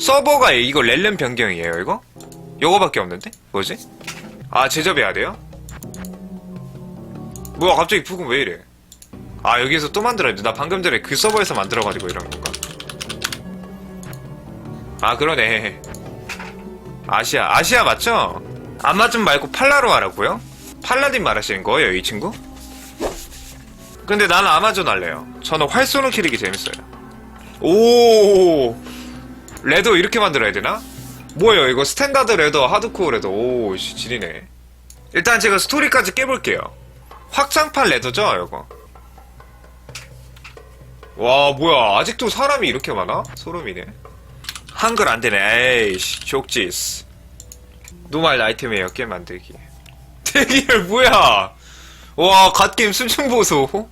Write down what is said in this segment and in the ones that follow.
서버가 이거 렐름 변경이에요 이거? 요거밖에 없는데? 뭐지? 아 제접해야 돼요? 뭐야 갑자기 부금 왜 이래 아 여기서 또 만들어야 돼나 방금 전에 그 서버에서 만들어가지고 이런 건가 아 그러네 아시아 아시아 맞죠? 아마존 말고 팔라로 하라고요? 팔라딘 말하시는 거예요 이 친구? 근데 나는 아마존 할래요 저는 활 쏘는 캐릭이 재밌어요 오 레더 이렇게 만들어야 되나? 뭐예요? 이거 스탠다드 레더 하드코어 레더. 오 씨, 지리네. 일단 제가 스토리까지 깨볼게요. 확장판 레더죠 이거? 와 뭐야. 아직도 사람이 이렇게 많아? 소름이네. 한글 안되네. 에이씨 족지스. 노말 아이템이에요 게임 만들기. 대기열 뭐야? 와 갓게임 순층보소.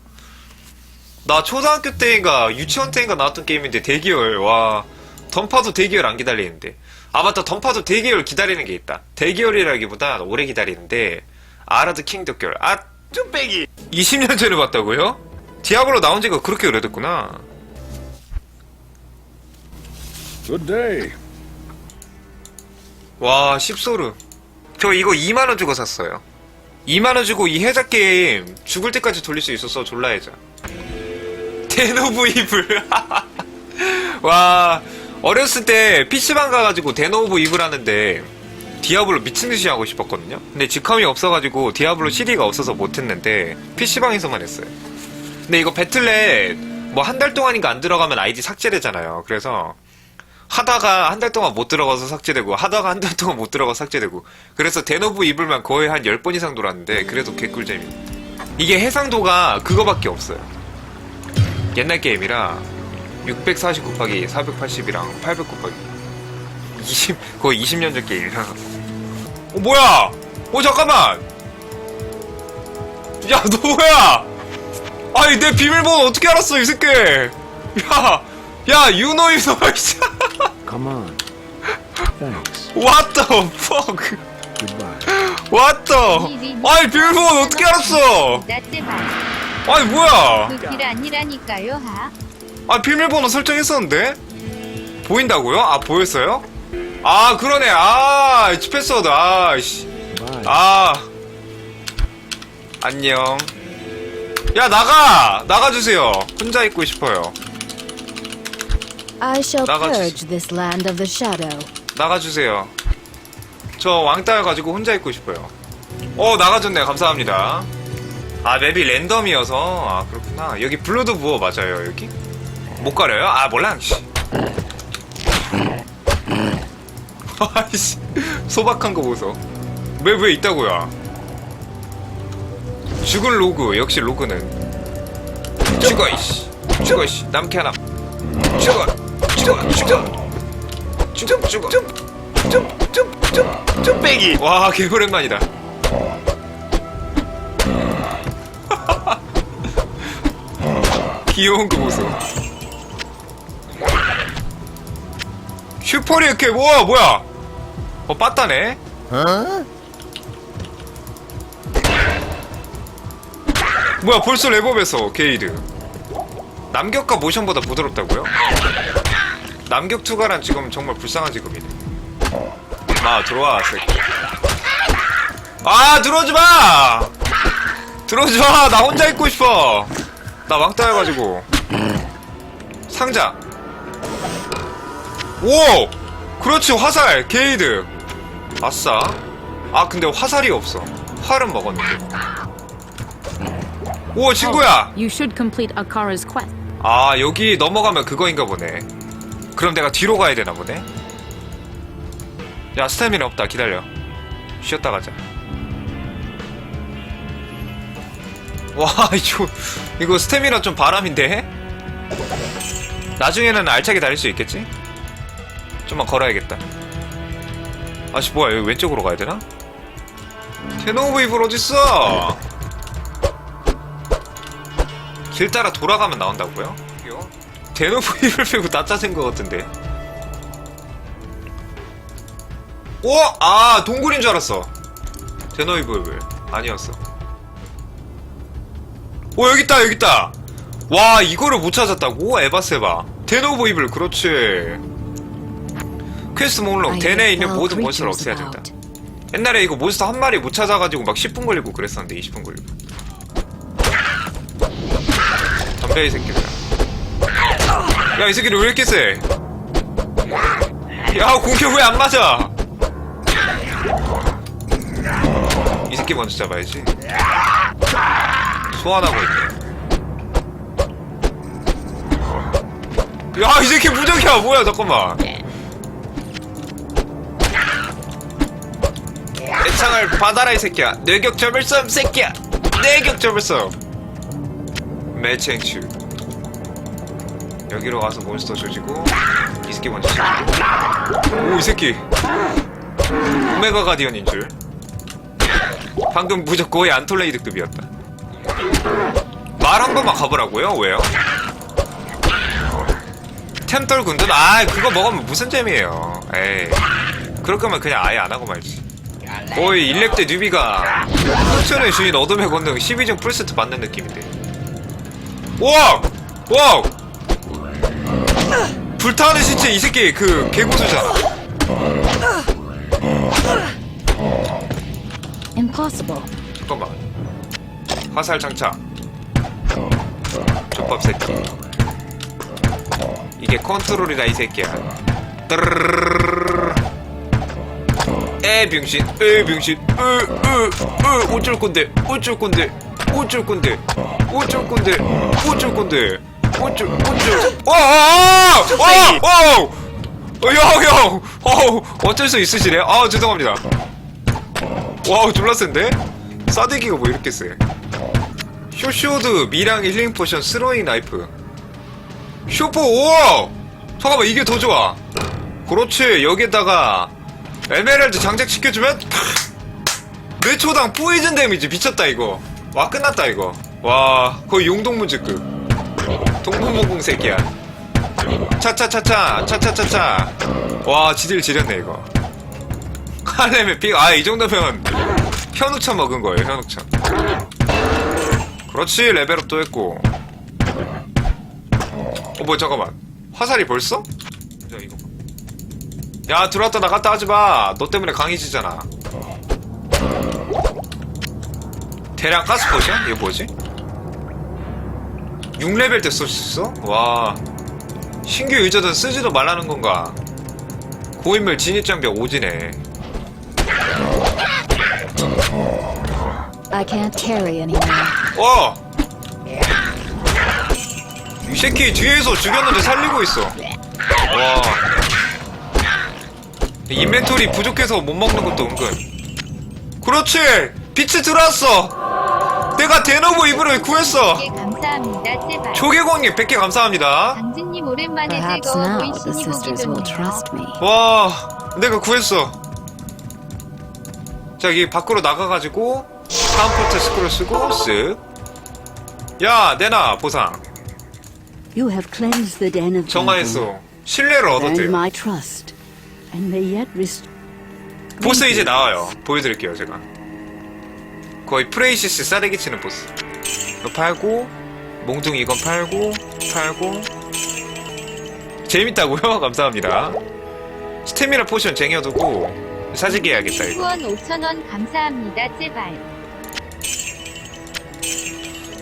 나 초등학교 때인가 유치원 때인가 나왔던 게임인데 대기열 와 던파도 대기열 안 기다리는데 아 맞다 던파도 대기열 기다리는 게 있다 대기열이라기보다 오래 기다리는데 아라드 킹덕결 아 쭈빼기 20년 전에 봤다고요? 디아블로 나온 지가 그렇게 오래됐구나 Good day. 와, 십소르. 저 이거 2만원 주고 샀어요. 2만원 주고 이 해자 게임 죽을 때까지 돌릴 수 있어서 졸라 해자. 데노브 이블. 와, 어렸을 때 PC방 가가지고 데노브 이블 하는데 디아블로 미친듯이 하고 싶었거든요? 근데 직함이 없어가지고 디아블로 CD가 없어서 못했는데 PC방에서만 했어요. 근데 이거 배틀넷 뭐 한 달 동안인가 안 들어가면 아이디 삭제되잖아요. 그래서 하다가 한 달 동안 못 들어가서 삭제되고 하다가 한 달 동안 못 들어가서 삭제되고 그래서 데노브 이블만 거의 한 10번 이상 돌았는데 그래도 개꿀잼이 이게 해상도가 그거밖에 없어요 옛날 게임이라 640 곱하기 480이랑 800 곱하기 20 거의 20년 전 게임이라 어 뭐야 어 잠깐만 야 너 뭐야 아니 내 비밀번호 어떻게 알았어 이 새끼 야 야, 유노 유노, 씨. Come on. Thanks. What the fuck? Goodbye. What the? 아니, 비밀번호 어떻게 알았어? 봐. 아니, 뭐야? 그길 아니라니까요, 하. 아, 비밀번호 설정했었는데? 보인다고요? 아, 보였어요? 아, 그러네. 아, 패스워드. 아, 씨. Bye. 아. 안녕. 야, 나가! 나가주세요. 혼자 있고 싶어요. I shall 나가주시- purge this land of the shadow. 나가주세요. 저 왕따여 가지고 혼자 있고 싶어요. 어 나가줬네요. 감사합니다. 아 맵이 랜덤이어서 아 그렇구나. 여기 블루드 부어 맞아요 여기? 못 가려요? 아 몰라. 씨. 아이씨 소박한 거 보소. 맵에 있다고요? 죽은 로그 역시 로그는 죽어 이씨 죽어 이씨 남캐 하나 죽어 죽어 죽어 죽어 죽어 쭉쭉쭉쭉 빼기 와 개오랜만이다 귀여운 그 모습 슈퍼리어케 뭐야 뭐야? 어 빠따네? 뭐야 벌써 레버에서 게이드. 남격과 모션보다 부드럽다고요? 남격 투가란 지금 정말 불쌍한 직업이네. 아 들어와 새끼. 아 들어오지 마! 들어오지 마 나 혼자 있고 싶어! 나 왕따 해가지고. 상자 오! 그렇지 화살 게이드. 아싸. 아 근데 화살이 없어. 활은 먹었는데 오 친구야! You should complete Akara's quest. 아 여기 넘어가면 그거인가 보네. 그럼 내가 뒤로 가야 되나 보네? 야 스태미나 없다. 기다려. 쉬었다 가자. 와 이거 이거 스태미나 좀 바람인데? 나중에는 알차게 달릴 수 있겠지 좀만 걸어야겠다. 아씨 뭐야 여기 왼쪽으로 가야 되나? 테노브 이불 어딨어? 길 따라 돌아가면 나온다고요? 이거? 데노브 이불 빼고 다 짜증 것 같은데. 오! 아 동굴인 줄 알았어. 데노브 이불 아니었어. 오 여기 있다 여기 있다. 와 이거를 못 찾았다고? 에바세바. 데노브 이불 그렇지 퀘스트 목록 I 대내에 있는 foul 모든 몬스터를 없애야 된다. 옛날에 이거 몬스터 한 마리 못 찾아가지고 막 10분 걸리고 그랬었는데 20분 걸리고. 덤벼 이 새끼들 야이 새끼들 왜 이렇게 세? 야 공격 왜 안 맞아? 이 새끼 먼저 잡아야지. 소환하고 있네. 야 이 새끼 무적이야. 뭐야 잠깐만 내 창을 받아라 이 새끼야. 뇌격 점을섬 새끼야. 뇌격 점을섬 매칭추. 여기로 가서 몬스터 조지고 이 새끼 먼저 오 이 새끼. 오메가 가디언인 줄. 방금 무적 거의 안톨레이드급이었다. 말 한 번만 가보라고요? 왜요? 템떨 군든? 아 그거 먹으면 무슨 재미예요? 에이. 그럴 거면 그냥 아예 안 하고 말지 1렙 때 뉴비가 흑천의 주인 어둠의 권능 12중 풀세트 받는 느낌인데 와! 와! 불타는 시체 이 새끼 그 개고수잖아 Impossible. 잠깐만 화살 장착 족밥 새끼 이게 컨트롤이다 이 새끼야 뜨르르르르르르. 에 병신 에 병신 으으으 어쩔 건데 어쩔 건데 어쩔 건데 어쩔 건데 어쩔 건데 어쩔 어쩔. 어어어어 형형 어 어쩔 수 있으시네. 아 죄송합니다. 와우 졸라 센데? 싸대기가 뭐 이렇게 세? 쇼쇼드 미랑 힐링 포션 스로잉 나이프. 쇼포 오 잠깐만 이게 더 좋아. 그렇지 여기에다가 에메랄드 장착 시켜주면 내 초당 포이즌 데미지 미쳤다 이거 와 끝났다 이거 와 거의 용동무즈급 동문몽궁 새끼야 차차차차 차차차차 와 지딜 지렸네 이거 칼렘의 픽, 아, 이 정도면 현우차 먹은 거예요, 현우차. 그렇지, 레벨업도 했고. 어, 뭐, 잠깐만. 화살이 벌써? 야, 들어왔다 나갔다 하지 마. 너 때문에 강해지잖아. 대량 가스포션? 이거 뭐지? 6레벨 때 쓸 수 있어? 와. 신규 유저들 쓰지도 말라는 건가? 고인물 진입장벽 오지네. I can't carry anymore. 어! 이 새끼 뒤에서 죽였는데 살리고 있어. 와. 인벤토리 부족해서 못 먹는 것도 은근. 그렇지! 빛이 들어왔어! 내가 대노브 이브를 구했어! 예. 조개공님 100개 감사합니다. 오랜만에 즐거워 보기. 와, 내가 구했어. 자, 여기 밖으로 나가가지고, 다음 포트 스크롤 쓰고, 쓱. 야, 내놔, 보상. 정화했어. 신뢰를 얻었대요. 보스 이제 나와요. 보여드릴게요, 제가. 거의 프레이시스 싸대기 치는 보스. 이거 팔고, 몽둥이 이건 팔고, 팔고. 재밌다고요? 감사합니다. 스태미나 포션 쟁여두고, 사직기 해야겠다, 이거. 후원 5,000원 감사합니다. 제발.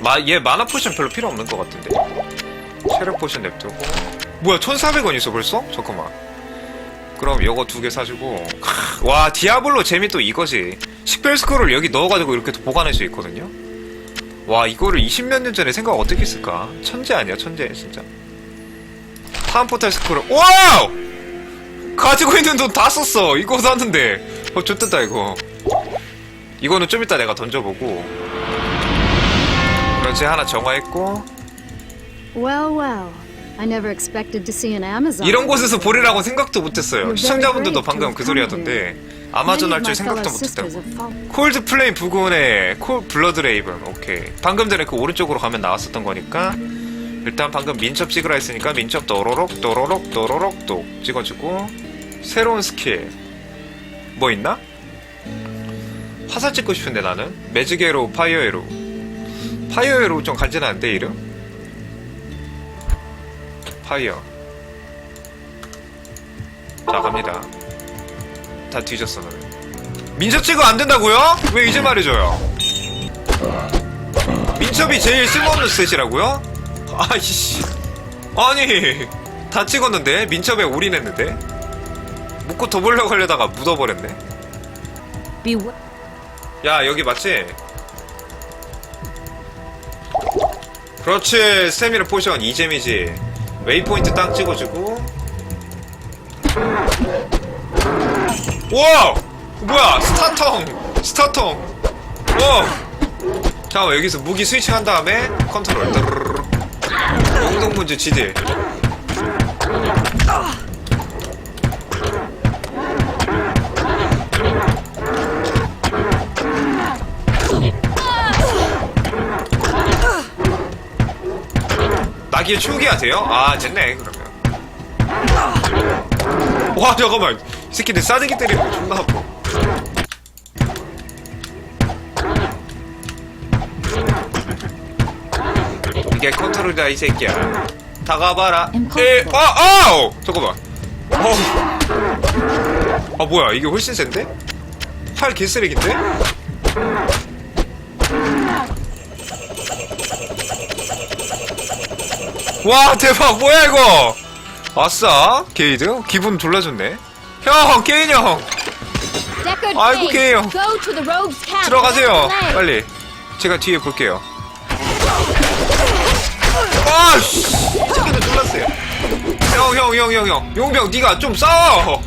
마, 얘 마나 포션 별로 필요 없는 것 같은데. 체력 포션 냅두고. 뭐야, 1,400원 있어, 벌써? 잠깐만. 그럼 요거 두 개 사주고. 크, 와, 디아블로 재미 또 이거지. 식별 스크롤 여기 넣어가지고 이렇게 또 보관할 수 있거든요? 와, 이거를 20몇 년 전에 생각 어떻게 했을까? 천재 아니야, 천재, 진짜. 타운 포탈 스크롤. 와우! 가지고 있는 돈 다 썼어. 이거 샀는데. 어, 좋겠다, 이거. 이거는 좀 이따 내가 던져보고. 그렇지, 하나 정화했고. Well, well. I never expected to see an Amazon. 이런 곳에서 보리라고 생각도 못했어요. 시청자분들도 방금 그 소리 하던데 아마존 할 줄 생각도 못했다고. 콜드 플레임 부근에 콜 블러드 레이븐 오케이. 방금 전에 그 오른쪽으로 가면 나왔었던 거니까 일단 방금 민첩 찍으라 했으니까 민첩 도로록 도로록 도로록 도 찍어주고 새로운 스킬 뭐 있나? 화살 찍고 싶은데 나는 매직에로 파이어에로 파이어에로 좀 간지나는데 이름? 파이어. 자 갑니다. 다 뒤졌어 너네. 민첩 제거 안 된다고요? 왜 이제 말해줘요? 민첩이 제일 쓸모없는 스탯이라고요? 아이씨. 아니 다 찍었는데? 민첩에 올인했는데? 묶고 더 보려고 하려다가 묻어버렸네. 야 여기 맞지? 그렇지. 스태미나 포션 이잼이지 웨이포인트 땅 찍어주고. 우와! 뭐야? 스타통 스타통 와! 잠깐만 여기서 무기 스위칭 한 다음에 컨트롤. 공동문제 지딜 나기에 추우게 하세요? 아 됐네 그러면 와 잠깐만 이 새끼들 싸대기 때리는 거 존나 아파 이게 컨트롤이다 이 새끼야 다가봐라 에, 아, 아우 잠깐만 어우. 아 뭐야 이게 훨씬 센데? 활 개쓰레기인데? 와 대박. 뭐야 이거? 아싸 게이드? 기분 좋네. 형 게인 형. 아이고, cabin. 들어가세요. 빨리. 제가 뒤에 볼게요. 아씨. 새끼들 졸랐어요 형 형 형 형형. 용병 네가 좀 싸워